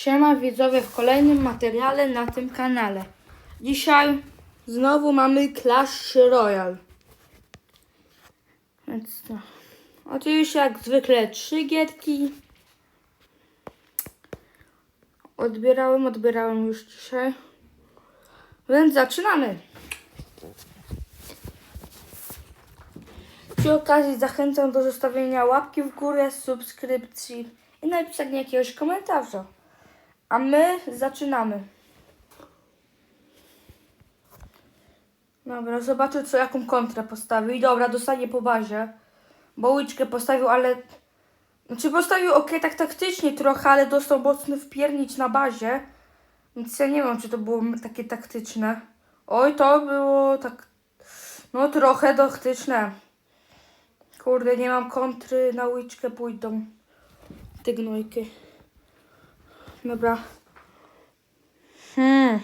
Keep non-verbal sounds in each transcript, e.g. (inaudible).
Siema widzowie w kolejnym materiale na tym kanale. Dzisiaj znowu mamy Clash Royale. Więc to. Oczywiście jak zwykle trzy gierki. Odbierałem, odbierałem już dzisiaj. Więc zaczynamy. Przy okazji zachęcam do zostawienia łapki w górę, subskrypcji i napisania jakiegoś komentarza. A my zaczynamy. Dobra, zobaczę co jaką kontrę postawił. I dobra, dostanie po bazie. Bo łyczkę postawił, ale... Znaczy postawił ok, tak taktycznie trochę, ale dostał mocny wpiernić na bazie. Więc ja nie wiem, czy to było takie taktyczne. Oj, to było tak... No trochę taktyczne. Kurde, nie mam kontry, na łyczkę pójdą te gnojki. Dobra. Hmm.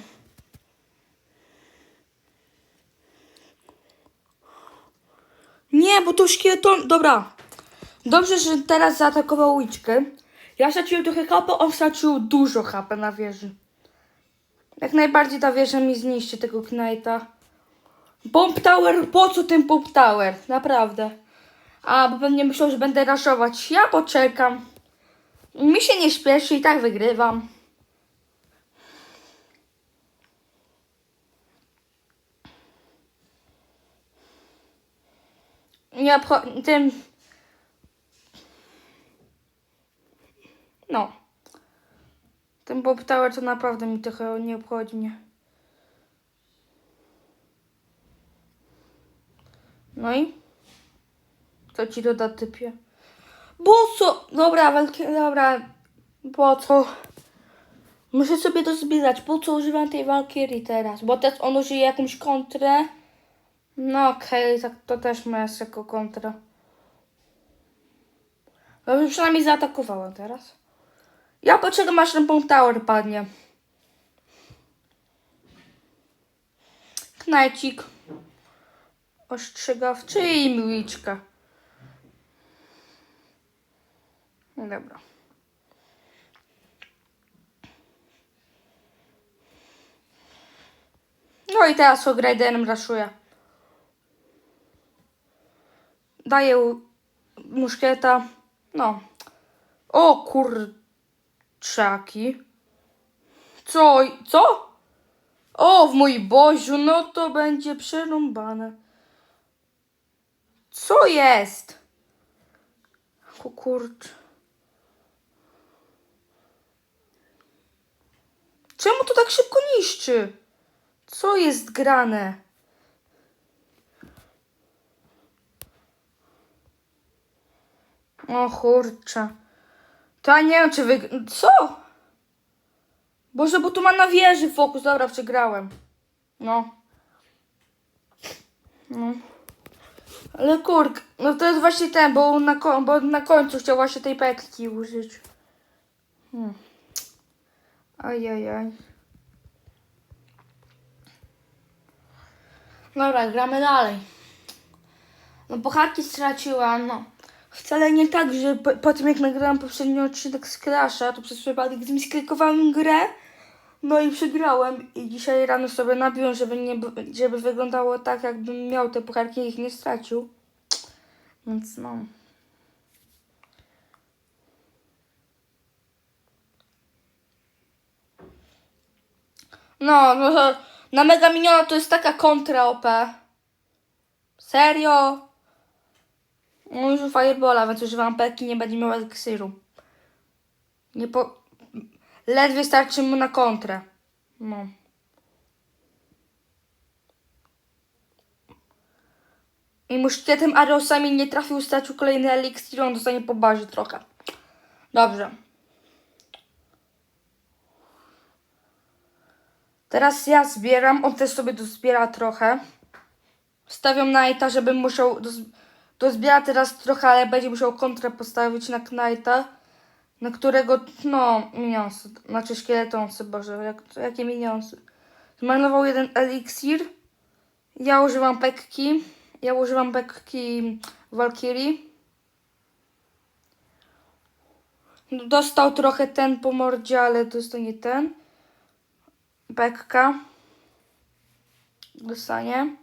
Nie, bo to szkieleton... Dobra. Dobrze, że teraz zaatakował łyczkę. Ja straciłem trochę HP, on stracił dużo HP na wieży. Jak najbardziej ta wieża mi zniszczy tego Knighta. Bomb Tower, po co ten Bomb Tower? Naprawdę. A, bo pewnie myślał, że będę raszować. Ja poczekam. Mi się nie śpieszy i tak wygrywam. Nie obchodzi... Tym... No. Ten Bob to naprawdę mi trochę nie obchodzi mnie. No i? Co ci doda typie? Bo co? Dobra, walki... Dobra. Po co? Muszę sobie to zbierać. Po co używam tej Valkyrie teraz? Bo teraz on użyje jakąś kontrę. No okej, tak to też ma jest jako kontra. Dobrze, przynajmniej zaatakowałem teraz. Ja poczekam aż ten punkt tower padnie. Knajcik. Ostrzegawczy i miłiczka. No Dobra. No i teraz Hograidenem raszuje. Daję muszkieta. No. O kurczaki. Co? Co? O, w mój Boziu, no to będzie przerąbane. Co jest? O. Czemu to tak szybko niszczy? Co jest grane? O kurczę. To ja nie wiem, czy wy... Co? Boże, bo tu ma na wieży fokus. Dobra, przegrałem. No. No. Ale kurk, no to jest właśnie ten, bo na, bo na końcu chciał właśnie tej pekki użyć. Hmm. Ajajaj. Dobra, gramy dalej. No pucharki straciłam, no. Wcale nie tak, że po, po tym jak nagrałam poprzedni odcinek z Crasha, to przez przypadek zmisklikowałem grę, no i przegrałem. I dzisiaj rano sobie nabiłem, żeby, nie, żeby wyglądało tak, jakbym miał te pucharki i ich nie stracił. Więc no. No, no to na Mega Miniona to jest taka kontra OP. Serio? No już Firebola, więc używam peki, nie będzie miał eliksiru. Nie po... Ledwie starczy mu na kontrę. No. I muszkietem Arosami nie trafił, stracił kolejny eliksir, on dostanie po bazie trochę. Dobrze. Teraz ja zbieram, on też sobie dozbiera trochę. Stawiam Knighta, żebym musiał... Doz... Teraz trochę, ale będzie musiał kontrę postawić na Knighta. Na którego, no, minionsy. Znaczy szkieletonsy, boże, jak, jakie minionsy. Zmarnował jeden eliksir. Ja używam pekki. Ja używam pekki Valkyrie. Dostał trochę ten po mordzie, ale to jest to nie ten. Bekka. Dostanie.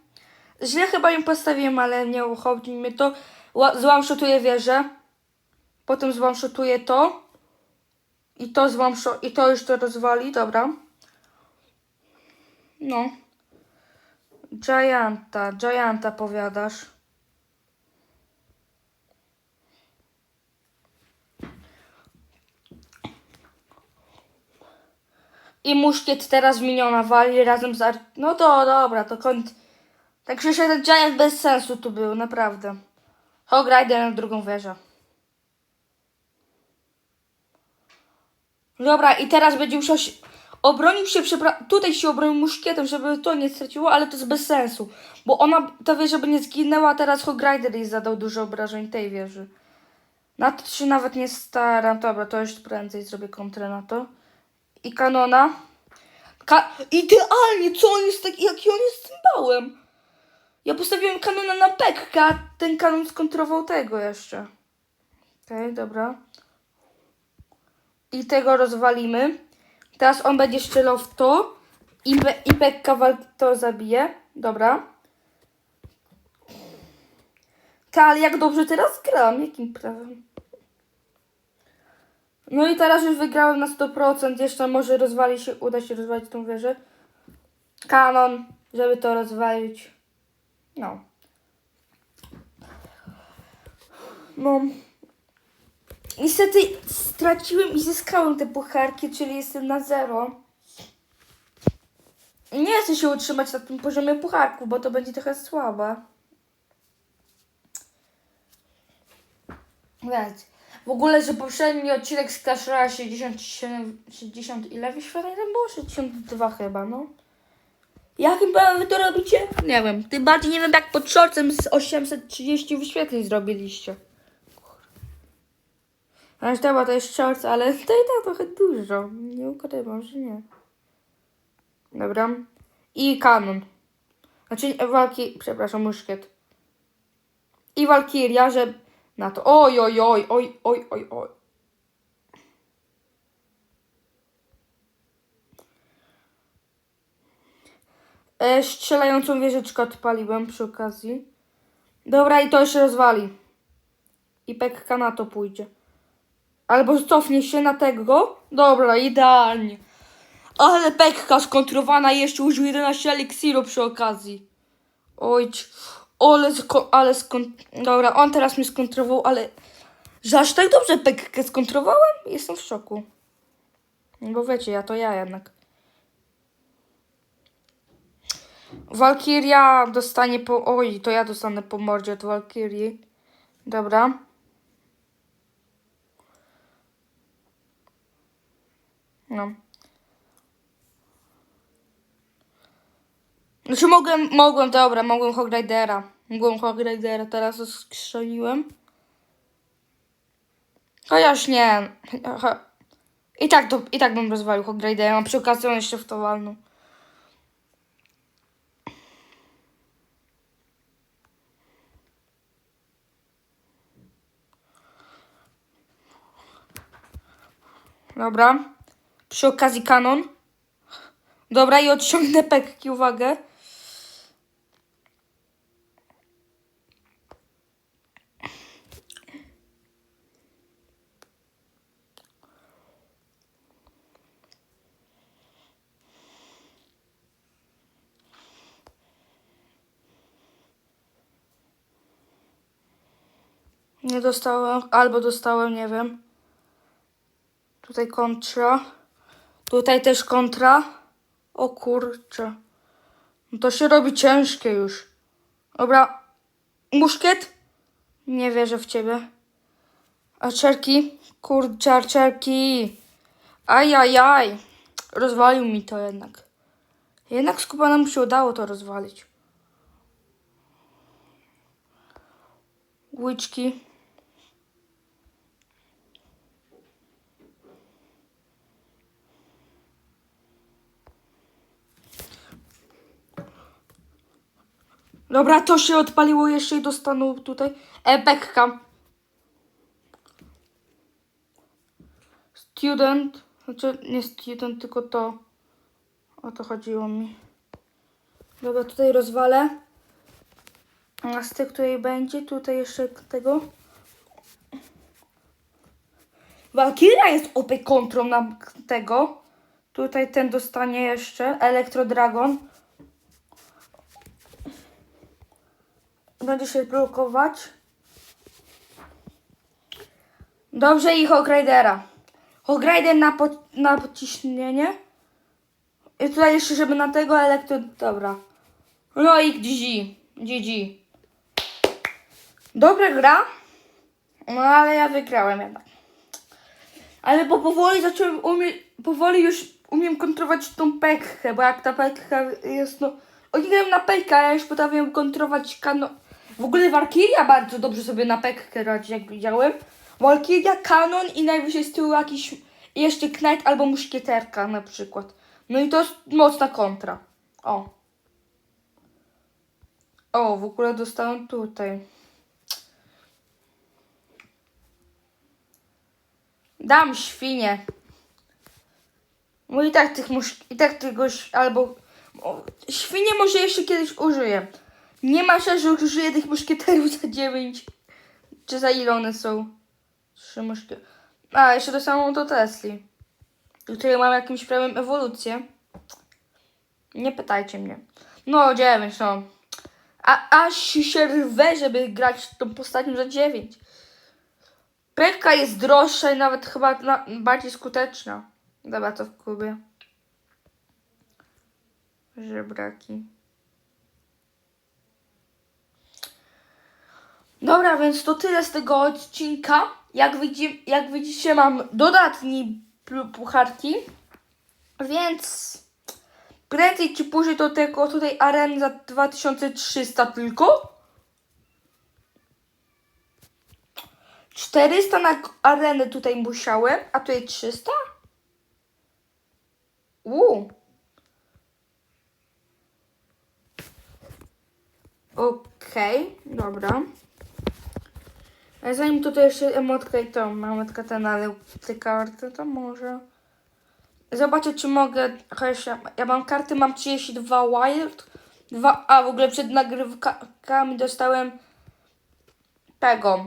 Źle chyba im postawiłem, ale nie obchodzi mnie to. Ła- Złamszotuję wieżę. Potem złamszotuję to. I to złamszo... I to już to rozwali, dobra. No. Gianta, Gianta powiadasz. I muszkiet teraz miniona wali razem z ar... No to dobra, to kąt... Tak się ten Giant bez sensu tu był, naprawdę. Hog Rider na drugą wieżę. Dobra, i teraz będzie musiał się... Obronił się, tutaj się obronił muszkietem, żeby to nie straciło, ale to jest bez sensu. Bo ona, ta wieża by nie zginęła, teraz Hog Rider jej zadał dużo obrażeń tej wieży. Na to się nawet nie staram. Dobra, to już prędzej zrobię kontrę na to. I kanona. Ka Idealnie, co on jest taki, jaki on jest cymbałem. Ja postawiłem kanona na pekkę, a ten kanon skontrował tego jeszcze. Okej, dobra. I tego rozwalimy. Teraz on będzie strzelał w to. I, be, i pekka to zabije. Dobra. Ta, ale jak dobrze teraz gram? Jakim prawem? No i teraz już wygrałem na 100%. Jeszcze może rozwali się, uda się rozwalić tą wieżę. Kanon, żeby to rozwalić. No. No. Niestety straciłem i zyskałem te pucharki, czyli jestem na zero. Nie chcę się utrzymać na tym poziomie pucharku, bo to będzie trochę słabe. Wiecie. W ogóle, że poprzedni odcinek z Clash Royale 67, 60 ile wyświetleń tam było? 62 chyba, no. Jakim prawem wy to robicie? Nie wiem. Tym bardziej nie wiem, jak pod shortsem z 830 wyświetleń zrobiliście. Aż dobra, to jest shorts, ale (laughs) to i tak trochę dużo. Nie ukrywam, że nie. Dobra. I kanon. Znaczy walki, przepraszam, muszkiet. I walkiria, że na to. Oj, oj, oj, oj, oj, oj, oj. E, strzelającą wieżyczkę odpaliłem przy okazji. Dobra, i to się rozwali. I pekka na to pójdzie. Albo cofnie się na tego. Dobra, idealnie. Ale pekka skontrowana jeszcze użył 11 eliksiru przy okazji. Oj, sko- ale skon... Dobra, on teraz mnie skontrował, ale... Że aż tak dobrze pekkę skontrowałem? Jestem w szoku. Bo wiecie, ja to ja jednak. Walkiria dostanie po... Oj, to ja dostanę po mordzie od Walkirii. Dobra. No. Znaczy mogłem, mogłem, dobra, mogłem Hog Hog Ridera, teraz skrzeliłem. Chociaż nie. I tak, to, I tak bym rozwalił Hog Ridera, a przy okazji on jeszcze w to walnął. Dobra. Przy okazji kanon. Dobra, i odciągnę pekki, uwagę. Nie dostałem, albo dostałem, nie wiem. Tutaj kontra. Tutaj też kontra. O kurczę. No to się robi ciężkie już. Dobra. Muszkiet? Nie wierzę w ciebie. Arczerki? Kurczę, arczerki. Ajajaj. Rozwalił mi to jednak. Jednak skupa nam się udało to rozwalić. Łyczki. Dobra, to się odpaliło jeszcze i dostaną tutaj. E, student. Znaczy nie student, tylko to. O to chodziło mi. Dobra, tutaj rozwalę. A z tych, której będzie, tutaj jeszcze tego. Valkyria jest OP kontrą na tego. Tutaj ten dostanie jeszcze. Elektro Będzie się blokować. Dobrze i Hog Ridera. Hog Rider na, po, na pociśnienie. I tutaj jeszcze, żeby na tego elektro... Dobra. No i GG. GG. Dobra gra. No ale ja wygrałem jednak. Ale bo powoli zacząłem umieć, powoli już umiem kontrolować tą pekchę, bo jak ta pekcha jest no... Oni grają na pekkę, a ja już potrafię kontrolować kano... W ogóle Valkyria bardzo dobrze sobie na pekkę radzi, jak widziałem. Valkyria, kanon i najwyżej z tyłu jakiś jeszcze knight albo muszkieterka na przykład. No i to jest mocna kontra. O. O, w ogóle dostałem tutaj. Dam świnie. No i tak tych musz... I tak tego... Albo... O, świnie może jeszcze kiedyś użyję. Nie ma szans, że użyję tych muszkieterów za 9. Czy za ile one są? Trzy muszkie... A, jeszcze to samo do Tesli. Do której mam jakimś prawem ewolucję. Nie pytajcie mnie. No, 9, no. A aż się rwę, żeby grać tą postacią za 9. Pekka jest droższa i nawet chyba na, bardziej skuteczna. Dobra, to w klubie. Żebraki. Dobra, więc to tyle z tego odcinka. Jak, widzi, jak widzicie, mam dodatni pu- pucharki. Więc prędzej czy później do tego tutaj aren za 2300 tylko. 400 na arenę tutaj musiałem, a tutaj 300? Uuu. Okej, dobra. A zanim tutaj jeszcze emotkę i tą emotkę ten, ale te karty, to może... Zobaczę, czy mogę... Chociaż ja, ja mam karty, mam 32 wild. Dwa, a w ogóle przed nagrywkami dostałem tego.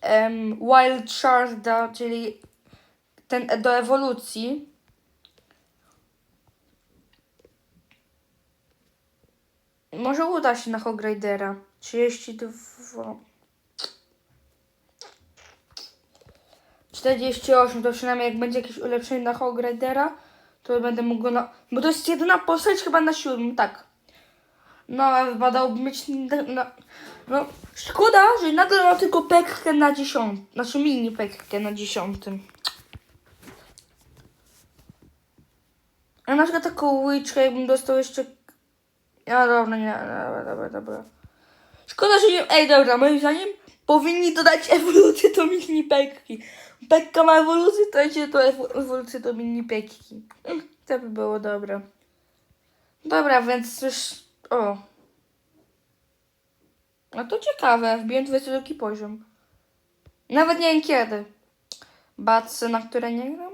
em, wild Sharda, czyli ten do ewolucji. Może uda się na Hogridera. 32. 48, to przynajmniej jak będzie jakieś ulepszenie na Hogridera, to będę mógł go na... Bo to jest jedyna postać chyba na siódmym, tak. No, a wypadałoby mieć... Na, no, szkoda, że nagle ma tylko pekkę na dziesiątym. Znaczy mini pekkę na dziesiątym. A na przykład taką łyczkę, jakbym dostał jeszcze... Ja dobra, nie, dobra, dobra, dobra. Szkoda, że nie... Ej, dobra, moim zdaniem powinni dodać ewolucję do mini pekki. Pekka ma ewolucję, to dajcie to ewo- ewolucję do mini pekki. Mm, To by było dobre. Dobra, więc już... O. No to ciekawe, wbiłem 22 poziom. Nawet nie wiem kiedy. Batse, na które nie gram.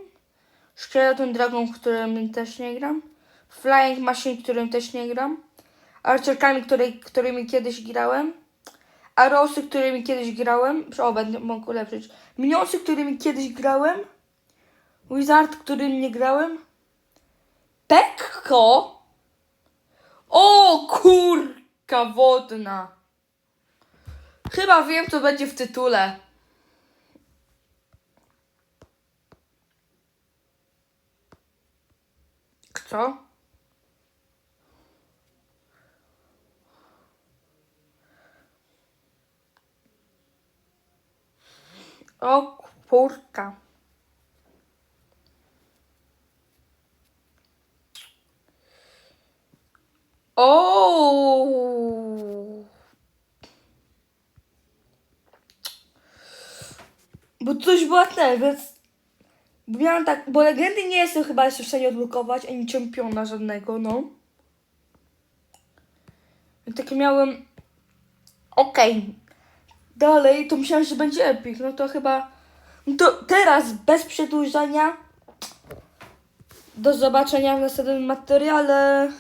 Skeleton Dragon, którym też nie gram. Flying Machine, którym też nie gram. Archerkami, której, którymi kiedyś grałem. Arosy, którymi kiedyś grałem. O, będę mógł ulepszyć. Minionsy, którymi kiedyś grałem. Wizard, którym nie grałem. Pekko! O, kurka wodna. Chyba wiem, co będzie w tytule. Co? O kurka. O. Bo coś była ten, więc... Miałam tak, bo legendy nie jestem chyba jeszcze w stanie odblokować, ani czempiona żadnego, no. Takie miałem... Okej dalej, to myślałem, że będzie epic. No to chyba. No to teraz, bez przedłużania. Do zobaczenia w następnym materiale.